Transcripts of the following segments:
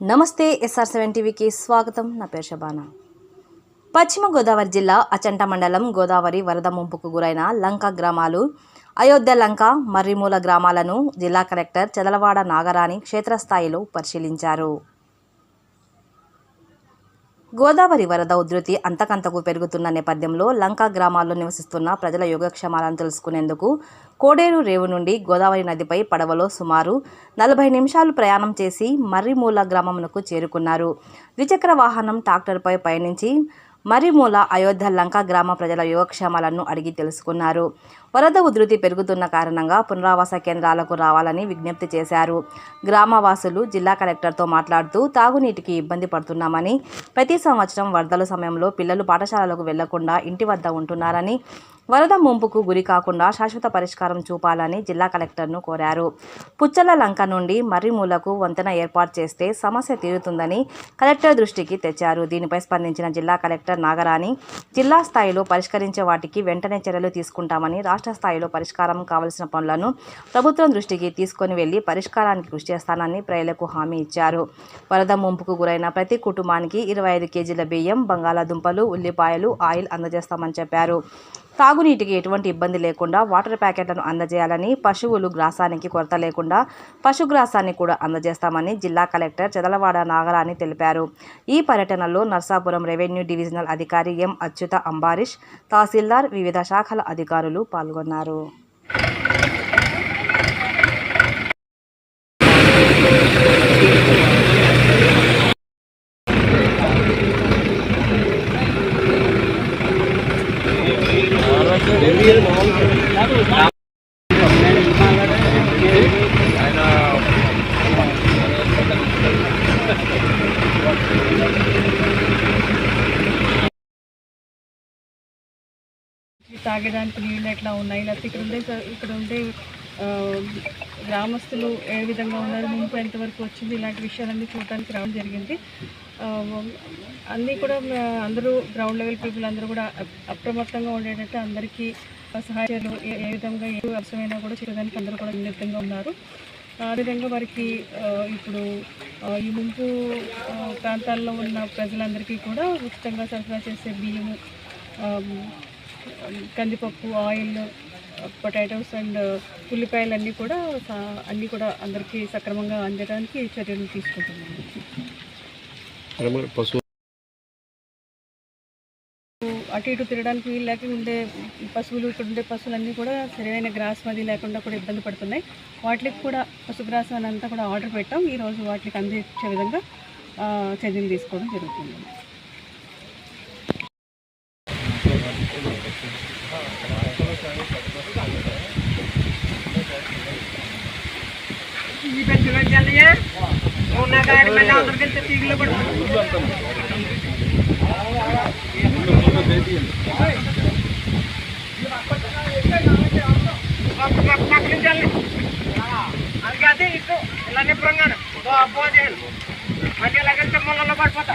నమస్తే SR seven టీవీకి స్వాగతం. నా పేరు శబానా. పశ్చిమ గోదావరి జిల్లా అచంట మండలం గోదావరి వరద ముంపుకు గురైన లంక గ్రామాలు అయోధ్య లంక మర్రిమూల గ్రామాలను జిల్లా కలెక్టర్ చదలవాడ నాగరాణి క్షేత్రస్థాయిలో పరిశీలించారు. గోదావరి వరద ఉధృతి అంతకంతకు పెరుగుతున్న నేపథ్యంలో లంకా గ్రామాల్లో నివసిస్తున్న ప్రజల యోగక్షేమాలను తెలుసుకునేందుకు కోడేరు రేవు నుండి గోదావరి నదిపై పడవలో సుమారు నలభై నిమిషాలు ప్రయాణం చేసి మర్రిమూల గ్రామమునకు చేరుకున్నారు. ద్విచక్ర వాహనం ట్రాక్టర్పై పయనించి మరిమూల అయోధ్య లంక గ్రామ ప్రజల యోగక్షేమాలను అడిగి తెలుసుకున్నారు. వరద ఉధృతి పెరుగుతున్న కారణంగా పునరావాస కేంద్రాలకు రావాలని విజ్ఞప్తి చేశారు. గ్రామవాసులు జిల్లా కలెక్టర్తో మాట్లాడుతూ తాగునీటికి ఇబ్బంది పడుతున్నామని ప్రతి సంవత్సరం వరదల సమయంలో పిల్లలు పాఠశాలలకు వెళ్ళకుండా ఇంటి వద్ద ఉంటున్నారని వరద ముంపుకు గురి కాకుండా శాశ్వత పరిష్కారం చూపాలని జిల్లా కలెక్టర్ను కోరారు. పుచ్చల లంక నుండి మర్రిమూలకు వంతెన ఏర్పాటు చేస్తే సమస్య తీరుతుందని కలెక్టర్ దృష్టికి తెచ్చారు. దీనిపై స్పందించిన జిల్లా కలెక్టర్ నాగరాణి జిల్లా స్థాయిలో పరిష్కరించే వాటికి వెంటనే చర్యలు తీసుకుంటామని రాష్ట్ర స్థాయిలో పరిష్కారం కావలసిన పనులను ప్రభుత్వం దృష్టికి తీసుకొని వెళ్ళి పరిష్కారానికి కృషి చేస్తానని ప్రజలకు హామీ ఇచ్చారు. వరద ముంపుకు గురైన ప్రతి కుటుంబానికి ఇరవై ఐదు కేజీల బియ్యం బంగాళాదుంపలు ఉల్లిపాయలు ఆయిల్ అందజేస్తామని చెప్పారు. తాగునీటికి ఎటువంటి ఇబ్బంది లేకుండా వాటర్ ప్యాకెట్లను అందజేయాలని పశువులు గ్రాసానికి కొరత లేకుండా పశుగ్రాసాన్ని కూడా అందజేస్తామని జిల్లా కలెక్టర్ చెదలవాడ నాగరాణి తెలిపారు. ఈ పర్యటనలో నర్సాపురం రెవెన్యూ డివిజనల్ అధికారి ఎం అచ్యుత అంబారీష్ తహసీల్దార్ వివిధ శాఖల అధికారులు పాల్గొన్నారు ఈ తాగడానికి నీళ్ళు ఎట్లా ఉన్నాయి? లేకపోతే ఇక్కడ ఉండే ఇక్కడ ఉండే గ్రామస్తులు ఏ విధంగా ఉన్నారు ముంపు ఎంతవరకు వచ్చింది ఇలాంటి విషయాలన్నీ చూడటానికి రావడం జరిగింది. అన్నీ కూడా అందరూ గ్రౌండ్ లెవెల్ పీపుల్ అందరూ కూడా అప్రమత్తంగా ఉండేటట్టు అందరికీ సహాయాలు ఏ ఏ విధంగా ఏ అవసరమైనా కూడా చేయడానికి అందరూ కూడా వినూత్నంగా ఉన్నారు. ఆ విధంగా వారికి ఇప్పుడు ఈ ముంపు ప్రాంతాల్లో ఉన్న ప్రజలందరికీ కూడా ఉచితంగా సరఫరా చేసే బియ్యము కందిపప్పు ఆయిల్ పొటాటోస్ అండ్ ఉల్లిపాయలు అన్నీ కూడా అన్నీ కూడా అందరికీ సక్రమంగా అందడానికి చర్యలు తీసుకుంటున్నాము అటు ఇటు తిరగడానికి వీలు లేక ఉండే పశువులు ఇక్కడ ఉండే పశువులన్నీ కూడా సరైన గ్రాస్ అది లేకుండా కూడా ఇబ్బంది పడుతున్నాయి. వాటికి కూడా పశుగ్రాసం అని అంతా కూడా ఆర్డర్ పెట్టాం. ఈరోజు వాటికి అందించే విధంగా చర్యలు తీసుకోవడం జరుగుతుంది. గాడి మళ్ళీ అందరికెళ్తే తీగిలో పడుతుంది అందుకే అదే ఇటు ఇలానే పురంగాను అబ్బో చేయాలి మళ్ళీ ఎలాగంటే మొన్న పడిపోతా.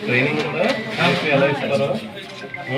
ట్రైనింగ్ కూడా. ఎలా ఇస్తారో